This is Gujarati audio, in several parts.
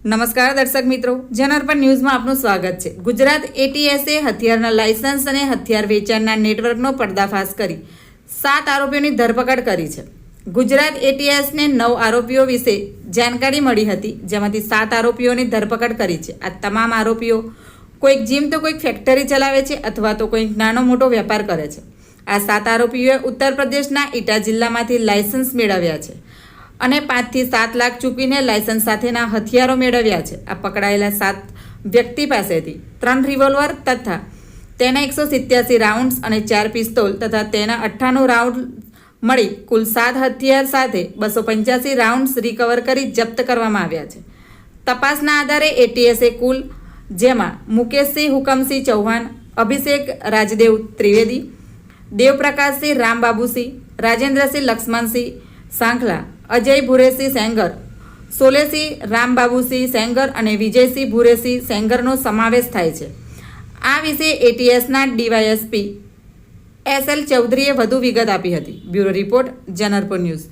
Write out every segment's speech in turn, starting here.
નમસ્કાર દર્શક મિત્રો જનઅર્પણ ન્યૂઝમાં આપનું સ્વાગત છે. ગુજરાત એટીએસે હથિયારના લાયસન્સ અને હથિયાર વેચાણના નેટવર્કનો પર્દાફાશ કરી સાત આરોપીઓની ધરપકડ કરી છે. ગુજરાત એટીએસને નવ આરોપીઓ વિશે જાણકારી મળી હતી, જેમાંથી સાત આરોપીઓની ધરપકડ કરી છે. આ તમામ આરોપીઓ કોઈક જીમ તો કોઈક ફેક્ટરી ચલાવે છે અથવા તો કોઈક નાનો મોટો વેપાર કરે છે. આ સાત આરોપીઓએ ઉત્તર પ્રદેશના ઇટા જિલ્લામાંથી લાયસન્સ મેળવ્યા છે. અને પાંચથી સાત લાખ ચૂકવીને લાયસન્સ સાથેના હથિયારો મેળવ્યા છે. આ પકડાયેલા સાત વ્યક્તિ પાસેથી ત્રણ રિવોલ્વર તથા તેના એકસો સિત્યાસી રાઉન્ડ્સ અને ચાર પિસ્તોલ તથા તેના અઠ્ઠાણું રાઉન્ડ મળી કુલ સાત હથિયાર સાથે બસો પંચ્યાસી રાઉન્ડ્સ રિકવર કરી જપ્ત કરવામાં આવ્યા છે. તપાસના આધારે એટીએસે કુલ જેમાં મુકેશસિંહ, હુકમસિંહ ચૌહાણ, અભિષેક રાજદેવ ત્રિવેદી, દેવપ્રકાશસિંહ રામબાબુસિંહ, રાજેન્દ્રસિંહ લક્ષ્મણસિંહ સાંખલા અજય ભુરેસિંહ સેંગર સોલેસિંહ રામબાબુસિંહ સેંગર અને વિજયસિંહ ભુરેસિંહ સેંગરનો સમાવેશ થાય છે. આ વિશે એટીએસના ડીવાયએસપી એસ એલ ચૌધરીએ વધુ વિગત આપી હતી. બ્યુરો રિપોર્ટ જનરપુર ન્યૂઝ.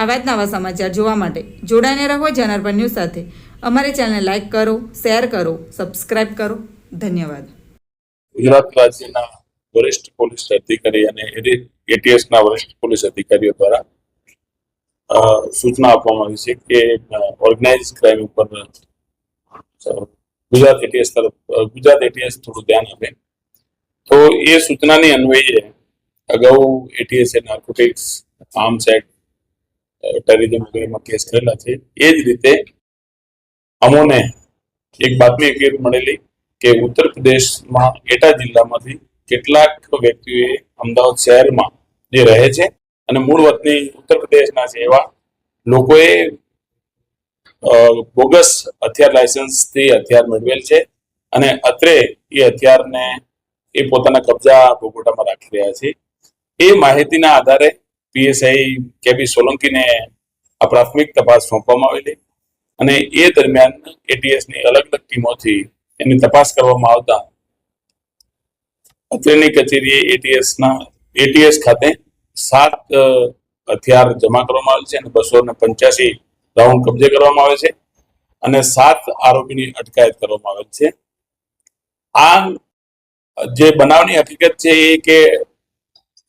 આવા જ નવા સમાચાર જોવા માટે જોડાઈને રહો જનરપુર ન્યૂઝ સાથે. અમારી ચેનલને લાઇક કરો, શેર કરો, સબસ્ક્રાઇબ કરો. ધન્યવાદ. ગુજરાત રાજ્યના વરિષ્ઠ પોલીસ અધિકારી અને એટીએસના વરિષ્ઠ પોલીસ અધિકારીઓ દ્વારા સૂચના આપવામાં આવી છે કે ઓર્ગેનાઇઝ ક્રાઇમ ઉપર ગુજરાત એટીએસ તરફ ગુજરાત એટીએસ થોડું ધ્યાન આપે. તો એ સૂચનાની અન્વયે અગાઉ એટીએસે નાર્કોટિક્સ આર્મ્સ એક્ટ ટેરરિઝમ વગેરેમાં કેસ કરેલા છે. એ જ રીતે અમોને એક બાતમી એક મળેલી કે ઉત્તર પ્રદેશમાં એટા જિલ્લામાંથી કેટલાક વ્યક્તિઓએ અમદાવાદ શહેરમાં જે રહે છે અને મૂળ વતની ઉત્તર પ્રદેશના છે એવા લોકોએ બોગસ હથિયાર લાયસન્સથી હથિયાર મેળવેલ છે અને અત્રે એ હથિયારને એ પોતાના કબજા ભોગવટામાં રાખી રહ્યા છે. એ માહિતીના આધારે પીએસઆઈ કેબી સોલંકીને આ પ્રાથમિક તપાસ સોંપવામાં આવેલી અને એ દરમિયાન એટીએસની અલગ અલગ ટીમોથી એની તપાસ કરવામાં આવતા અત્રેની કચેરીએ એટીએસના, એટીએસ ખાતે સાત હથિયાર જમા કરવામાં આવેલ છે અને બસો ને પંચ્યાસી રાઉન્ડ કબજે કરવામાં આવે છે અને સાત આરોપીની અટકાયત કરવામાં આવેલ છે. આ, જે બનાવની હકીકત છે એ કે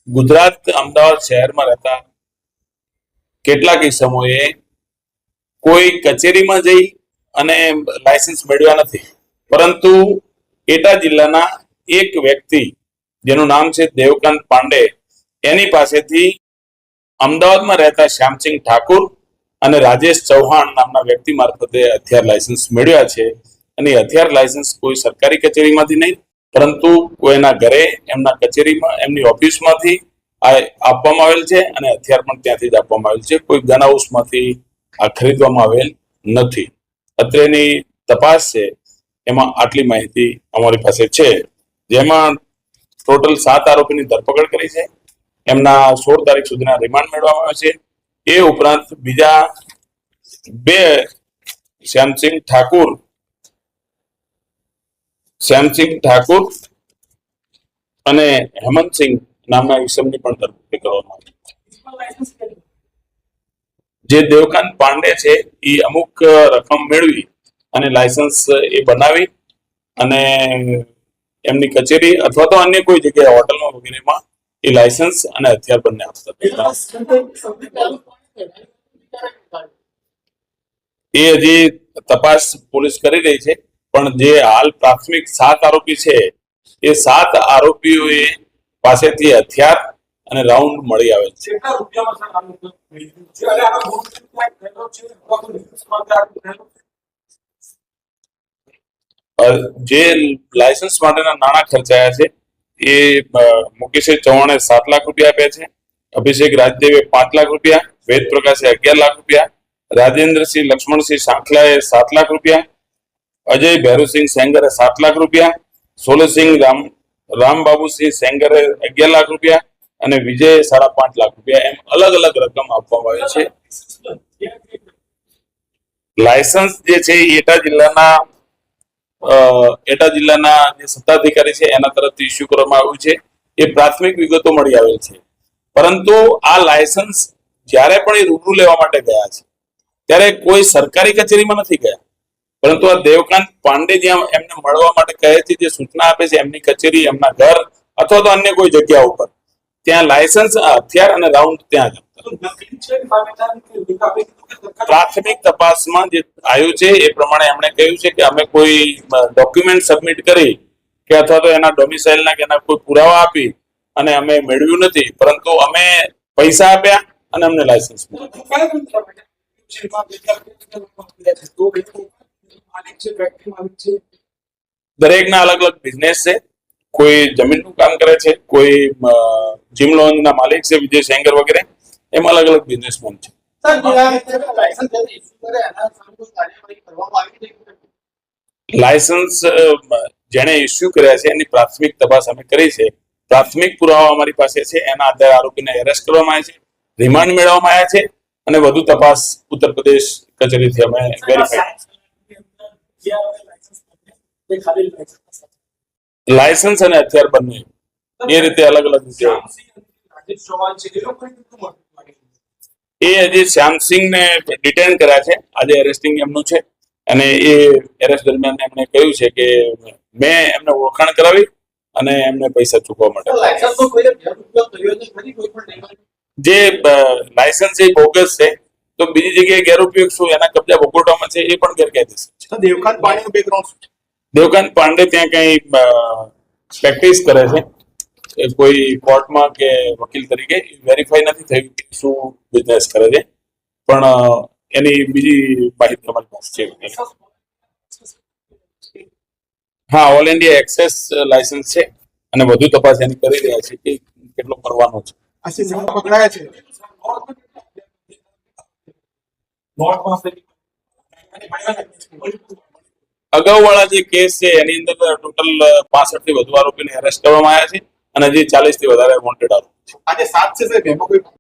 ગુજરાત અમદાવાદ શહેરમાં રહેતા કેટલાક સમયે કોઈ કચેરીમાં જઈ અને લાયસન્સ મેળવ્યા નથી. પરંતુ એટા જિલ્લાના એક વ્યક્તિ, જેનું નામ છે દેવકાંત પાંડે એની પાસેથી અમદાવાદમાં રહેતા શ્યામસિંહ ઠાકુર અને રાજેશ ચૌહાણ નામના વ્યક્તિ મારફતે હથિયાર લાયસન્સ મેળવ્યા છે. અને હથિયાર લાયસન્સ કોઈ સરકારી કચેરીમાંથી નહીં, પરંતુ કોઈના ઘરે, એમના કચેરીમાં, એમની ઓફિસમાંથી આ આપવામાં આવેલ છે અને હથિયાર પણ ત્યાંથી જ આપવામાં આવેલ છે. કોઈ ગન હાઉસમાંથી આ ખરીદવામાં આવેલ નથી. અત્રેની તપાસ છે. એમાં આટલી માહિતી અમારી પાસે છે. જેમાં ટોટલ સાત આરોપીની ધરપકડ કરી છે. એમના સોળ તારીખ સુધીના રિમાન્ડ મેળવવામાં આવે છે. એ ઉપરાંત બીજા બે શ્યામસિંહ ઠાકુર શ્યામસિંહ ઠાકુર અને હેમંતસિંહ નામના ઈસમની પણ ધરપકડ કરવામાં આવી. જે દેવકાંત પાંડે છે, એ અમુક રકમ મેળવી અને લાયસન્સ એ બનાવી અને એમની કચેરી અથવા તો અન્ય કોઈ જગ્યાએ હોટલમાં વગેરેમાં એ લાયસન્સ અને હથિયાર બંને આપતા હતા. એ હજી તપાસ પોલીસ કરી રહી છે, પણ જે હાલ પ્રાથમિક સાત આરોપી છે, એ સાત આરોપીઓએ પાસેથી હથિયાર અને રાઉન્ડ મળી આવે છે જે લાયસન્સ માટેના નાણાં ખર્ચાયા છે એ મુકેશ ચૌહાણે સાત લાખ રૂપિયા આપ્યા છે. અભિષેક રાજદેવે પાંચ લાખ રૂપિયા, વેદ પ્રકાશે અગિયાર લાખ રૂપિયા, રાજેન્દ્રસિંહ લક્ષ્મણસિંહ સાંખલાએ સાત લાખ રૂપિયા, અજય ભૈરુસિંહ સેંગરે સાત લાખ રૂપિયા, સોલસિંહ રામ, રામબાબુસિંહ સેંગરે અગિયાર લાખ રૂપિયા અને વિજય સાડા પાંચ લાખ રૂપિયા એમ અલગ અલગ રકમ આપવામાં આવી છે. લાયસન્સ જે છે એટા જિલ્લાના એટા જિલ્લાના જે સત્તાધિકારી છે, એના તરફથી ઇસ્યુ કરવામાં આવ્યું છે. એ પ્રાથમિક વિગતો મળી આવેલ છે. પરંતુ આ લાયસન્સ જ્યારે પણ એ રૂબરૂ લેવા માટે ગયા છે, ત્યારે કોઈ સરકારી કચેરીમાં નથી ગયા. પરંતુ આ દેવકાંત પાંડે જ્યાં એમને મળવા માટે કહે છે, જે સૂચના આપે છે, એમની કચેરી, એમના ઘર અથવા તો અન્ય કોઈ જગ્યા ઉપર, ત્યાં લાયસન્સ હથિયાર અને રાઉન્ડ ત્યાં જ. પ્રાથમિક તપાસમાં જે આવ્યું છે, એ પ્રમાણે એમણે કહ્યું છે કે અમે કોઈ ડોક્યુમેન્ટ સબમિટ કરી કે અથવા તો એના ડોમિસાઇલના કે એના કોઈ પુરાવા આપી અને અમે મેળવ્યું નથી. પરંતુ અમે પૈસા આપ્યા અને અમને લાયસન્સ દરેકના અલગ અલગ બિઝનેસ છે. કોઈ જમીનનું કામ કરે છે, કોઈ જીમ લોન્જના માલિક છે, વિજય સેંગર વગેરે. એમ અલગ અલગ બિઝનેસમેન છે. લાયસન્સ ઇસ્યુ જેણે ઇસ્યુ કર્યા છે એની પ્રાથમિક તપાસ અમે કરી છે. પ્રાથમિક પુરાવા અમારી પાસે છે એના આધારે આરોપીને એરેસ્ટ કરવામાં આવ્યા છે રિમાન્ડ મેળવવામાં આવ્યા છે અને વધુ તપાસ ઉત્તર પ્રદેશ કચેરીથી અમે વેરીફાઈ લાયસન્સ અને હથિયાર બંને એ રીતે અલગ અલગ રીતે રાજેશ ચૌહાણ છે એ હજી શ્યામસિંહને ડિટેન કર્યા છે આજે એરેસ્ટિંગ એમનું છે અને એ એરેસ્ટ દરમિયાન એમણે કહ્યું છે કે મેં એમને ઓળખાણ કરાવી અને એમને પૈસા ચૂકવવા માટે. જે લાયસન્સ એ બોગસ છે તો બીજી જગ્યાએ ગેરઉપયોગ શું? એના કબજા વગોટવામાં છે એ પણ ગેરકાયદેસર છે. દેવકાંત પાંડે બેકગ્રાઉન્ડ દેવકાંત પાંડે ત્યાં કઈ પ્રેક્ટિસ કરે છે? કોઈ કોર્ટમાં કે વકીલ તરીકે વેરીફાઈ નથી થયું કે શું બિઝનેસ કરે છે. પણ એની બીજી માહિતી અમારી પાસે છે. હા ઓલ ઇન્ડિયા એક્સેસ લાયસન્સ છે અને વધુ તપાસ એની કરી રહ્યા છે કે કેટલો કરવાનો છે. પકડાયા છે. અગાઉ વાળા જે કેસ છે એની અંદર ટોટલ પાસઠથી વધુ આરોપીને એરેસ્ટ કરવામાં આવ્યા છે. અને હજી ચાલીસથી વધારે વોન્ટેડ આરોપી છે. આજે સાત છે સાહેબ એમાં કોઈ